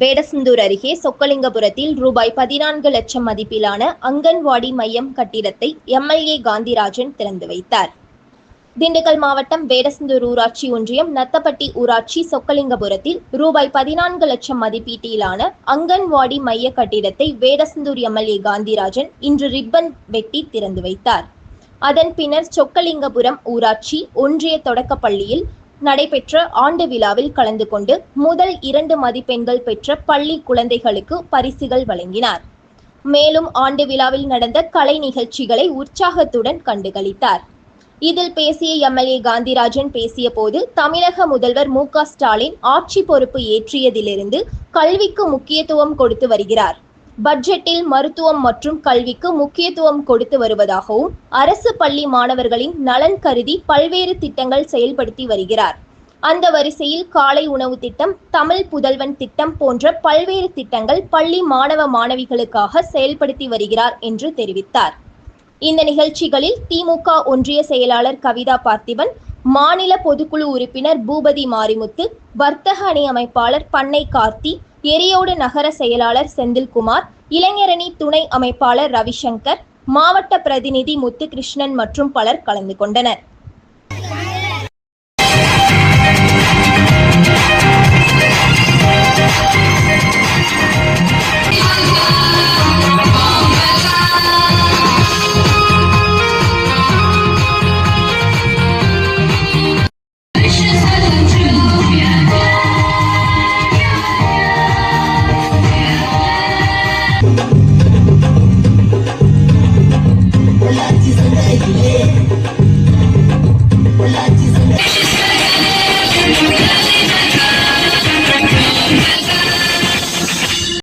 வேடசந்தூர் அருகே சொக்கலிங்கபுரத்தில் ரூபாய் பதினான்கு லட்சம் மதிப்பிலான அங்கன்வாடி மையம் கட்டிடத்தை எம்எல்ஏ காந்திராஜன் திறந்து வைத்தார். திண்டுக்கல் மாவட்டம் வேடசந்தூர் ஊராட்சி ஒன்றியம் நத்தப்பட்டி ஊராட்சி சொக்கலிங்கபுரத்தில் ரூபாய் பதினான்கு லட்சம் மதிப்பீட்டிலான அங்கன்வாடி மைய கட்டிடத்தை வேடசந்தூர் எம்எல்ஏ காந்திராஜன் இன்று ரிப்பன் வெட்டி திறந்து வைத்தார். அதன் பின்னர் சொக்கலிங்கபுரம் ஊராட்சி ஒன்றிய தொடக்கப்பள்ளியில் நடைபெற்ற ஆண்டு விழாவில் கலந்து கொண்டு முதல் இரண்டு மதிப்பெண்கள் பெற்ற பள்ளி குழந்தைகளுக்கு பரிசுகள் வழங்கினார். மேலும் ஆண்டு விழாவில் நடந்த கலை நிகழ்ச்சிகளை உற்சாகத்துடன் கண்டுகளித்தார். இதில் பேசிய எம்எல்ஏ காந்திராஜன் பேசிய போது தமிழக முதல்வர் மு. க. ஸ்டாலின் ஆட்சி பொறுப்பு ஏற்றியதிலிருந்து கல்விக்கு முக்கியத்துவம் கொடுத்து வருகிறார். பட்ஜெட்டில் மருத்துவம் மற்றும் கல்விக்கு முக்கியத்துவம் கொடுத்து வருவதாகவும் அரசு பள்ளி மாணவர்களின் நலன் கருதி பல்வேறு திட்டங்கள் செயல்படுத்தி வருகிறார். அந்த வரிசையில் காலை உணவு திட்டம் தமிழ் புதல்வன் திட்டம் போன்ற பல்வேறு திட்டங்கள் பள்ளி மாணவ மாணவிகளுக்காக செயல்படுத்தி வருகிறார் என்று தெரிவித்தார். இந்த நிகழ்ச்சிகளில் திமுக ஒன்றிய செயலாளர் கவிதா பார்த்திபன் மாநில பொதுக்குழு உறுப்பினர் பூபதி மாரிமுத்து வர்த்தக அணி அமைப்பாளர் பண்ணை கார்த்தி எரியோடு நகர செயலாளர் செந்தில்குமார் இளைஞரணி துணை அமைப்பாளர் ரவிசங்கர் மாவட்ட பிரதிநிதி முத்துகிருஷ்ணன் மற்றும் பலர் கலந்து கொண்டனர்.